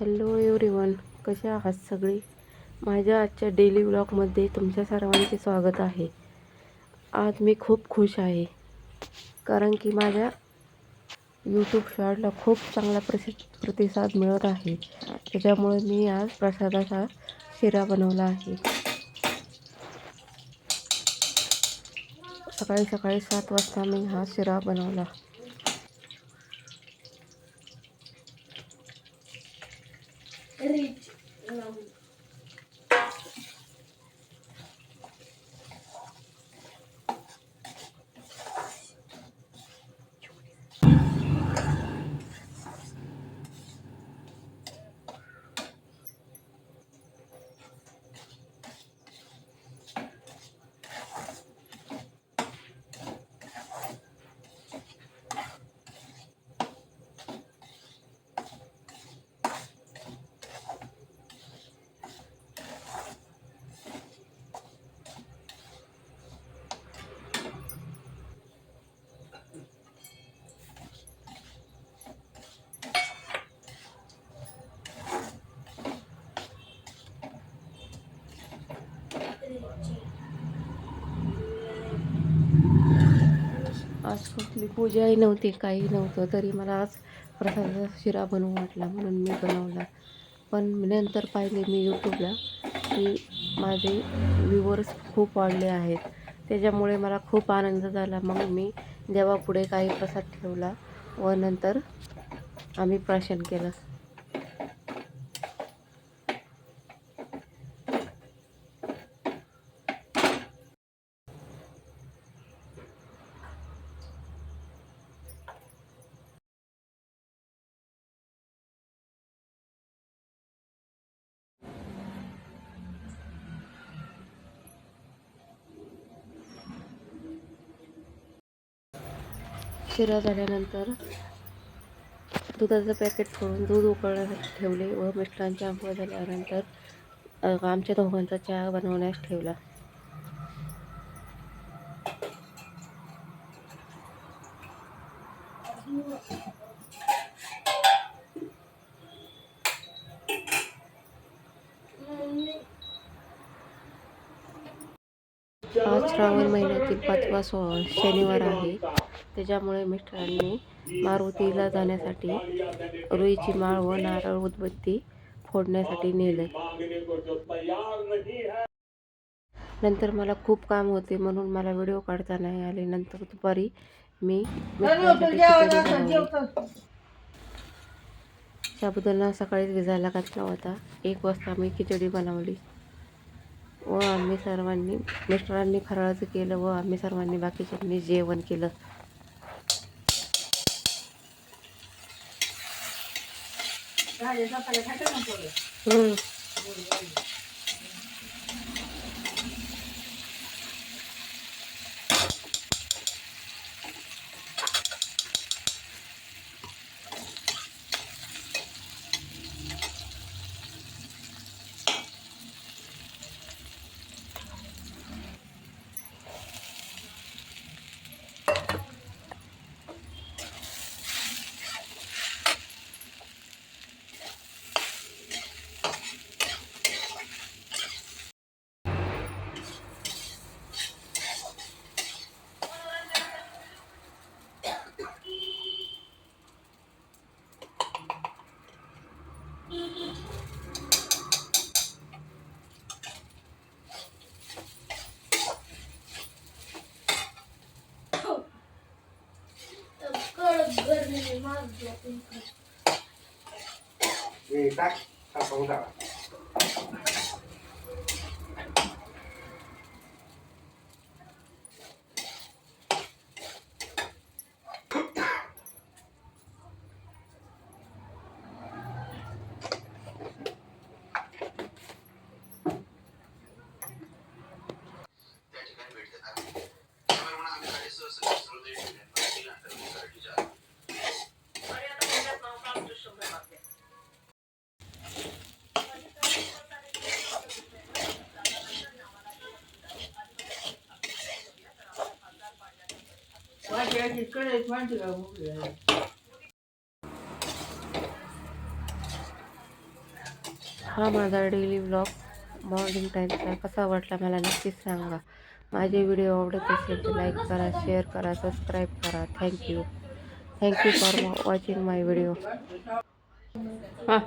Hello everyone कसे आहात सगळे? माझ्या आजच्या डेली व्लॉगमध्ये तुमच्या सर्वांचे स्वागत आहे. आज मी खूप खुश आहे. कारण की माझ्या यूट्यूब शॉर्टला खूप चांगला प्रसि प्रतिसाद मिळत आहे. त्याच्यामुळे मी आज प्रसादाचा शिरा बनवला आहे. सकाळी सकाळी सात वाजता मी हा शिरा बनवला. Rit. Não. आज कुठली पूजाही नव्हती काही नव्हतं. तरी मला आज प्रसादाचा शिरा बनवू वाटला म्हणून मी बनवला. पण नंतर पाहिले मी यूट्यूबला की माझे व्ह्यूवर्स खूप वाढले आहेत. त्याच्यामुळे मला खूप आनंद झाला. मग मी देवापुढे काही प्रसाद ठेवला व नंतर आम्ही प्राशन केलं. शिरा झाल्यानंतर दुधाचं पॅकेट फोडून दूध उकळण्यासाठी ठेवले व मिस्टरांची आंघोळ झाल्यानंतर आमच्या दोघांचा चहा बनवण्यास ठेवला. आज श्रावण महिन्यातील पाचवा सो शनिवार आहे. त्याच्यामुळे मिस्टरांनी मारुतीला जाण्यासाठी रुईची माळ व नारळ उदबत्ती फोडण्यासाठी नेलं. नंतर मला खूप काम होते म्हणून मला व्हिडिओ काढता नाही आले. नंतर दुपारी मी. साबुदाणा सकाळीच भिजायला घातला होता. एक वाजता मी खिचडी बनवली. व आम्ही सर्वांनी मिस्टरांनी फराळाचं केलं व आम्ही सर्वांनी बाकीच्यांनी जेवण केलं. 然后也是把它这么多的。嗯 Vì cách. ఇక్కడ ఎటువంటి हा माझा डेली ब्लॉग मॉर्निंग टाईमचा कसा वाटला मला नक्कीच सांगा. माझे व्हिडिओ आवडत असेल तर लाईक करा शेअर करा सबस्क्राईब करा. Thank you thank you for watching my video हां.